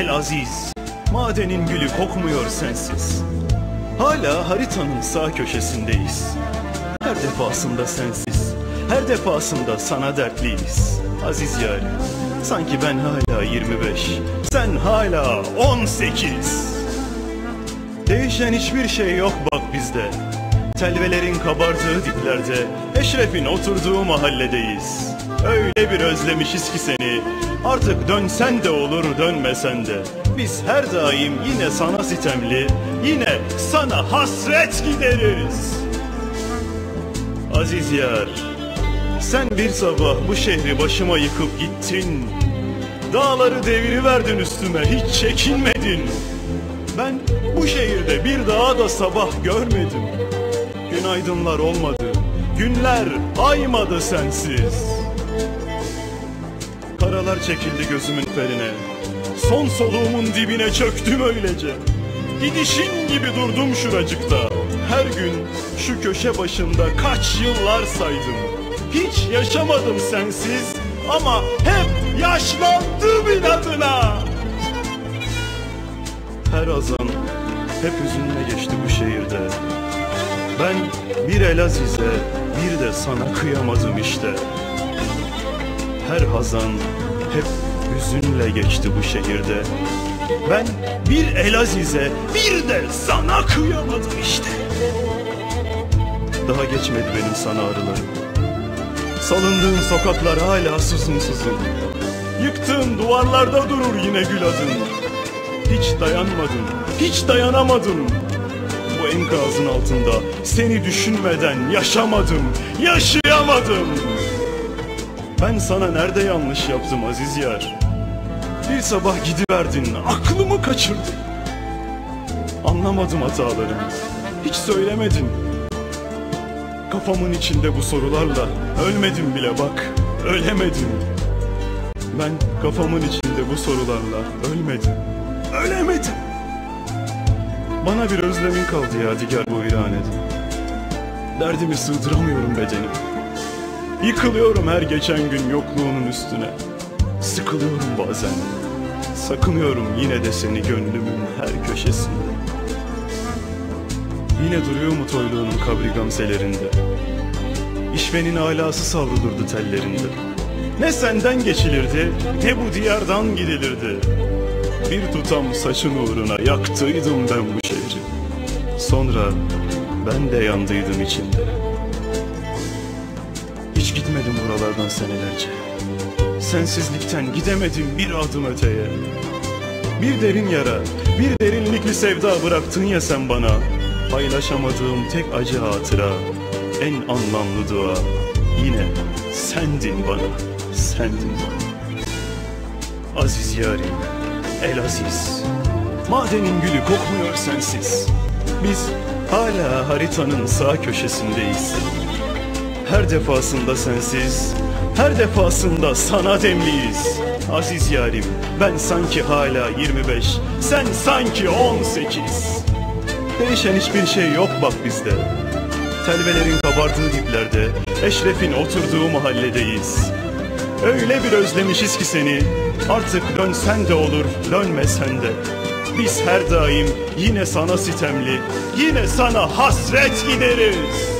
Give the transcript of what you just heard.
aziz Madenin gülü kokmuyor sensiz. Hala haritanın sağ köşesindeyiz. Her defasında sensiz Her defasında sana dertliyiz. Aziz yarim Sanki ben hala 25 Sen hala 18 Değişen hiçbir şey yok bak bizde. Telvelerin kabardığı diplerde Eşref'in oturduğu mahalledeyiz. Öyle bir özlemişiz ki seni Artık dönsen de olur dönmesen de. Biz her daim yine sana sitemli Yine sana hasret gideriz. Aziz yar Sen bir sabah bu şehri başıma yıkıp gittin. Dağları deviriverdin üstüme hiç çekinmedin. Ben bu şehirde bir daha da sabah görmedim. Günaydınlar olmadı Günler aymadı sensiz Karalar çekildi gözümün ferine Son soluğumun dibine çöktüm öylece. Gidişin gibi durdum şuracıkta. Her gün şu köşe başında kaç yıllar saydım. Hiç yaşamadım sensiz Ama hep yaşlandım inadına. Her azan hep hüzünle geçti bu şehirde. Ben bir Elaziz'e bir de sana kıyamadım işte her hazan hep hüzünle geçti bu şehirde. Ben bir Elaziz'e bir de sana kıyamadım işte. Daha geçmedi benim sana arılarım. Salındığın sokaklar hala sızın sızın. Yıktığın duvarlarda durur yine gül adın. Hiç dayanmadım, hiç dayanamadım. Bu enkazın altında seni düşünmeden yaşamadım, yaşayamadım. Ben sana nerede yanlış yaptım aziz yar? Bir sabah gidiverdin, aklımı kaçırdın. Anlamadım hatalarımı, hiç söylemedin. Kafamın içinde bu sorularla ölmedim bile bak, ölemedim. Ben kafamın içinde bu sorularla ölmedim, ölemedim. Bana bir özlemin kaldı ya diğer bu viranede. Derdimi sığdıramıyorum bedenime. Yıkılıyorum her geçen gün yokluğunun üstüne. Sıkılıyorum bazen. Sakınıyorum yine de seni gönlümün her köşesinde. Yine duruyor mu toyluğunun kabri gamzelerinde? İşvenin alası savrulurdu tellerinde. Ne senden geçilirdi, ne bu diyardan gidilirdi. Bir tutam saçın uğruna yaktıydım ben bu şehri. Sonra ben de yandıydım içinde. Gitmedim buralardan senelerce. Sensizlikten gidemedim bir adım öteye. Bir derin yara, bir derinlikli sevda bıraktın ya sen bana. Paylaşamadığım tek acı hatıra, en anlamlı dua. Yine sendin bana, sendin bana. Aziz yarim, el aziz. Madenin gülü kokmuyor sensiz. Biz hala haritanın sağ köşesindeyiz. Her defasında sensiz, her defasında sana demliyiz. Aziz yarim, ben sanki hala 25, sen sanki 18. Değişen hiçbir şey yok bak bizde. Telvelerin kabardığı diplerde, Eşref'in oturduğu mahalledeyiz. Öyle bir özlemişiz ki seni, artık dönsen de olur, dönmesen de. Biz her daim yine sana sitemli, yine sana hasret gideriz.